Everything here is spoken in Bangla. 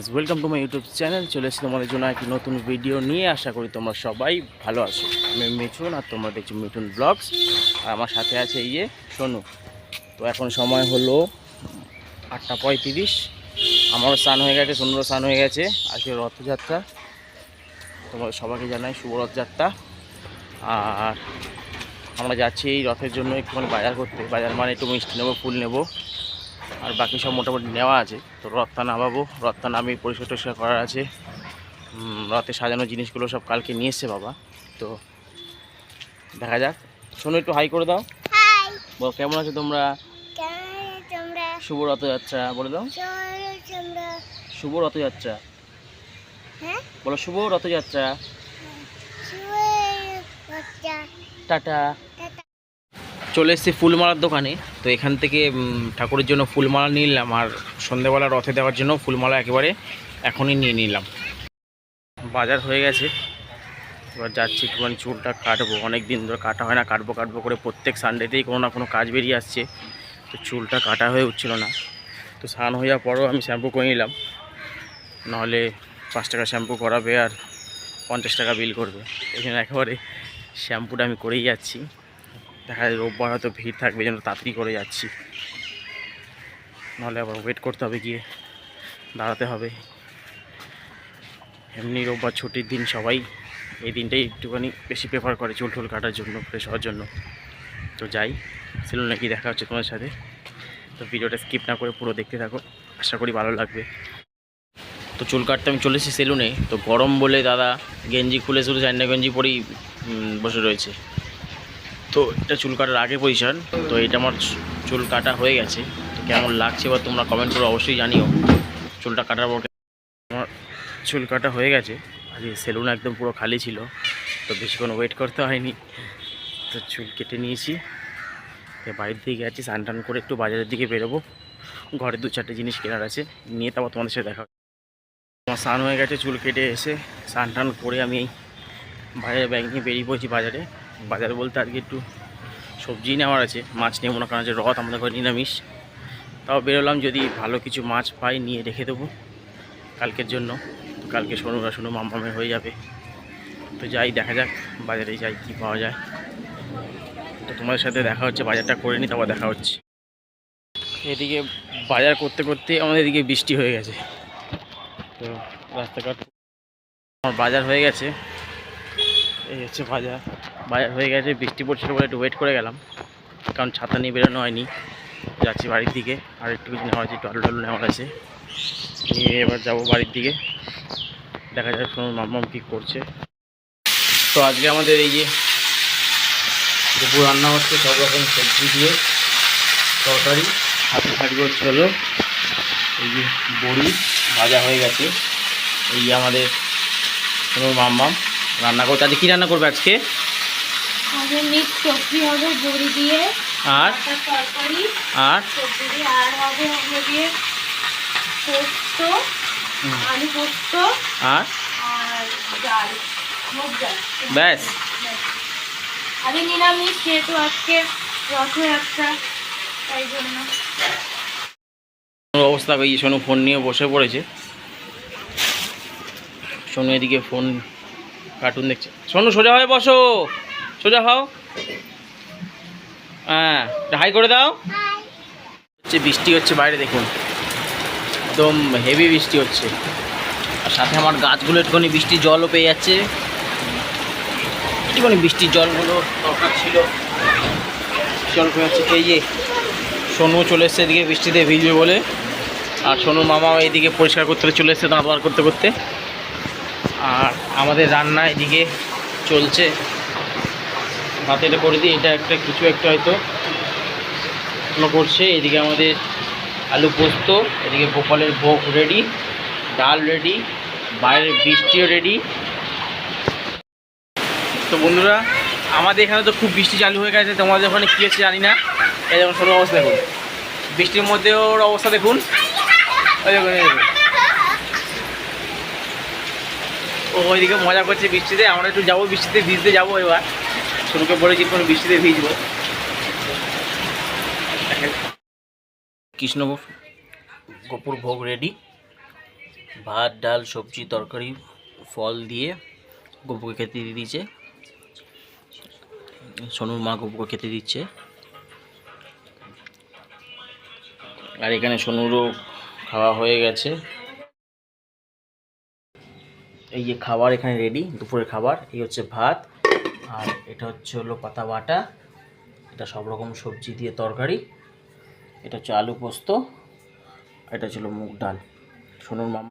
Friends welcome to my YouTube channel চলে এসেছি তোমাদের জন্য একটি নতুন ভিডিও নিয়ে। আশা করি তোমরা সবাই ভালো আছো। আমি মিঠুন আর তোমরা দেখছ মিঠুন ব্লগস আর আমার সাথে আছে ইয়ে সোনু। তো এখন সময় হলো আটটা পঁয়ত্রিশ। আমারও স্নান হয়ে গেছে, সোনুরও স্নান হয়ে গেছে। আজকে রথযাত্রা। তোমাদের সবাইকে জানাই শুভ রথযাত্রা। আর আমরা যাচ্ছি এই রথের জন্য একটুখানি বাজার করতে। বাজার মানে একটু মিষ্টি নেব, ফুল নেব। আর বাকি সব মোটামুটি নেওয়া আছে। তো রথটা নামাবো রথটা নামিয়ে পরিষ্কার টরিষ্কার করার আছে। রথে সাজানো জিনিসগুলো সব কালকে নিয়ে এসছে বাবা। তো দেখা যাক। শোনো একটু হাই করে দাও। বলো কেমন আছো তোমরা? শুভ রথযাত্রা বলে দাও। শুভ রথযাত্রা। হ্যাঁ? বলো শুভ রথযাত্রা। টাটা। টাটা। চলে এসেছি ফুলমালার দোকানে। তো এখান থেকে ঠাকুরের জন্য ফুলমালা নিলাম আর সন্ধেবেলা রথে দেওয়ার জন্য ফুলমালা একেবারে এখনই নিয়ে নিলাম। বাজার হয়ে গেছে। এবার যাচ্ছি, একটুখানি চুলটা কাটবো। অনেক দিন ধরে কাটা হয় না, কাটবো কাটবো করে প্রত্যেক সানডেতেই কোনো না কোনো কাজ বেরিয়ে আসছে। তো চুলটা কাটা হয়ে উঠছিল না। তো স্নান হয়ে যাওয়ার পরেও আমি শ্যাম্পু করে নিলাম। নাহলে পাঁচ টাকা শ্যাম্পু করাবে আর পঞ্চাশ টাকা বিল করবে। এই জন্য একেবারে শ্যাম্পুটা আমি করেই যাচ্ছি। দেখা যায় রোববার হয়তো ভিড় থাকবে যেন তাড়াতাড়ি করে যাচ্ছি। নাহলে আবার ওয়েট করতে হবে, গিয়ে দাঁড়াতে হবে। এমনি রোববার ছুটির দিন সবাই, এই দিনটাই একটুখানি বেশি প্রেফার করে চুল টুল কাটার জন্য ফ্রেশ হওয়ার জন্য। তো যাই সেলুনে কি দেখা হচ্ছে তোমার সাথে। তো ভিডিওটা স্কিপ না করে পুরো দেখতে থাকো, আশা করি ভালো লাগবে। তো চুল কাটতে আমি চলে এসেছি সেলুনে তো গরম বলে দাদা গেঞ্জি খুলে শুধু চান্না গেঞ্জি পরেই বসে রয়েছে। তো এটা চুল কাটার আগে পজিশন তো এটা আমার চুল কাটা হয়ে গেছে। কেমন লাগছে বা তোমরা কমেন্ট করে অবশ্যই জানিও। চুলটা কাটার পর আমার চুল কাটা হয়ে গেছে। আজকে সেলুন একদম পুরো খালি ছিল, তো বেশিক্ষণ ওয়েট করতে হয়নি। তো চুল কেটে নিয়েছি। বাড়ির দিকে গেছি, স্নান টান করে একটু বাজারের দিকে বেরোবো। ঘরে দু চারটে জিনিস কেনার আছে, নিয়ে তারপর তোমাদের সাথে দেখা। আমার স্নান হয়ে গেছে, চুল কেটে এসে স্নান টান করে আমি এই নিয়ে বেরিয়ে পড়েছি বাজারে। বাজার বলতে আজকে একটু সবজি নেওয়ার আছে। মাছ নেব না কারণ যে রথ আমাদের ঘরে নিরামিষ। তাও বেরোলাম যদি ভালো কিছু মাছ পাই নিয়ে রেখে দেবো কালকের জন্য। কালকে শোনো শোনো মামামের হয়ে যাবে। তো যাই, দেখা যাক, বাজারে যাই, কি পাওয়া যায়। তো তোমাদের সাথে দেখা হচ্ছে, বাজারটা করে নিই, তারপর দেখা হচ্ছে। এদিকে বাজার করতে করতে আমাদের এদিকে বৃষ্টি হয়ে গেছে। তো রাস্তাঘাট আমার বাজার হয়ে গেছে। এই হচ্ছে বাজার। বাজার হয়ে গেছে, বৃষ্টি পড়ছিল বলে একটু ওয়েট করে গেলাম। কারণ ছাতা নিয়ে বেরোনো হয়নি, যাচ্ছি বাড়ির দিকে। আর একটু কিছু নেওয়া আছে, একটু আলু টালু নেওয়ার আছে। নিয়ে এবার যাব বাড়ির দিকে। দেখা যাক কোনো মাম্মাম কী করছে। তো আজকে আমাদের এই যে দুপুর রান্না হচ্ছে, সব রকম সবজি দিয়ে তরকারি, হাতে থাকবে হচ্ছে হলো এই যে বড়ি, ভাজা হয়ে গেছে। এই আমাদের কোনো মাম্মাম রান্না করতে আজকে কী রান্না করবে আজকে? আগে মিক্স সবজি হবে বড়ি দিয়ে আর? তরকারি আর? সবজি দিয়ে আর হবে হবে দিয়ে পোস্ত আলু পোস্ত আর? আর ডাল মুগ ডাল। ব্যাস। আগে নিরামিষ যেহেতু আজকে রথযাত্রা তাই জন্য। অবস্থা সোনু ফোন নিয়ে বসে পড়েছে। সোনু এদিকে ফোন কার্টুন দেখছে। সোনু সোজা হয়ে বসো। সোজা হও। হ্যাঁ হাই করে দাও। হচ্ছে বৃষ্টি হচ্ছে বাইরে, দেখুন। একদম হেভি বৃষ্টি হচ্ছে। আর সাথে আমার গাছগুলো একটুখানি বৃষ্টির জলও পেয়ে যাচ্ছে। একটুখানি বৃষ্টির জলগুলো দরকার ছিল। জল পেয়ে যাচ্ছে। এই যে সোনু চলে এসছে এদিকে বৃষ্টিতে ভিজবে বলে। আর সোনু মামা এদিকে পরিষ্কার করতে চলে এসছে দাঁত করতে করতে। আর আমাদের রান্না এদিকে চলছে। ভাতে এটা করে দিই, এটা একটা, কিছু একটা হয়তো করছে। এদিকে আমাদের আলু পোস্ত, এদিকে গোপালের ভোগ রেডি ডাল রেডি বাইরের বৃষ্টিও রেডি তো বন্ধুরা, আমাদের এখানে তো খুব বৃষ্টি চালু হয়ে গেছে, তোমাদের ওখানে কী হচ্ছে জানি না। এই যেমন ছোটো অবস্থা দেখুন। বৃষ্টির মধ্যে ওর অবস্থা দেখুন। ওই দেখুন ওইদিকে মজা করছে বৃষ্টিতে, আমরা একটু যাব বৃষ্টিতে, ভিজতে যাব এবার। শুরুকে বলেছি কোনো বৃষ্টিতে ভিজবো। কৃষ্ণ গোপুর ভোগ রেডি ভাত, ডাল, সবজি, তরকারি, ফল দিয়ে গপুকে খেতে দিয়ে দিয়েছে। সোনুর মা গপুকে খেতে দিচ্ছে। আর এখানে সোনুরও খাওয়া হয়ে গেছে। এই যে খাবার এখানে রেডি দুপুরের খাবার, এই হচ্ছে ভাত। আর এটা হচ্ছে হলো পাতা বাটা। এটা সব রকম সবজি দিয়ে তরকারি। এটা হচ্ছে আলু পোস্ত। এটা ছিল মুগ ডাল। সোনুর মামা।